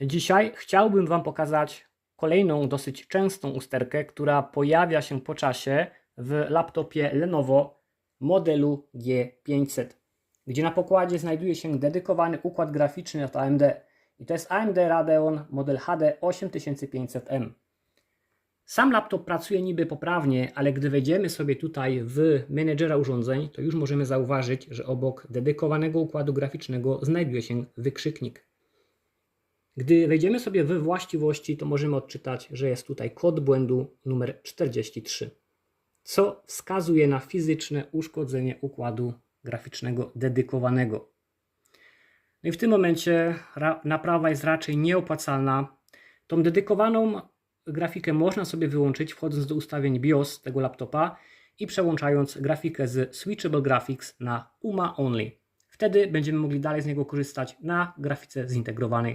Dzisiaj chciałbym Wam pokazać kolejną dosyć częstą usterkę, która pojawia się po czasie w laptopie Lenovo modelu G500, gdzie na pokładzie znajduje się dedykowany układ graficzny od AMD. I to jest AMD Radeon model HD 8500M. Sam laptop pracuje niby poprawnie, ale gdy wejdziemy sobie tutaj w menedżera urządzeń, to już możemy zauważyć, że obok dedykowanego układu graficznego znajduje się wykrzyknik. Gdy wejdziemy sobie w właściwości, to możemy odczytać, że jest tutaj kod błędu numer 43, co wskazuje na fizyczne uszkodzenie układu graficznego dedykowanego. No i w tym momencie ra- naprawa jest raczej nieopłacalna. Tą dedykowaną grafikę można sobie wyłączyć wchodząc do ustawień BIOS tego laptopa i przełączając grafikę z Switchable Graphics na UMA Only. Wtedy będziemy mogli dalej z niego korzystać na grafice zintegrowanej.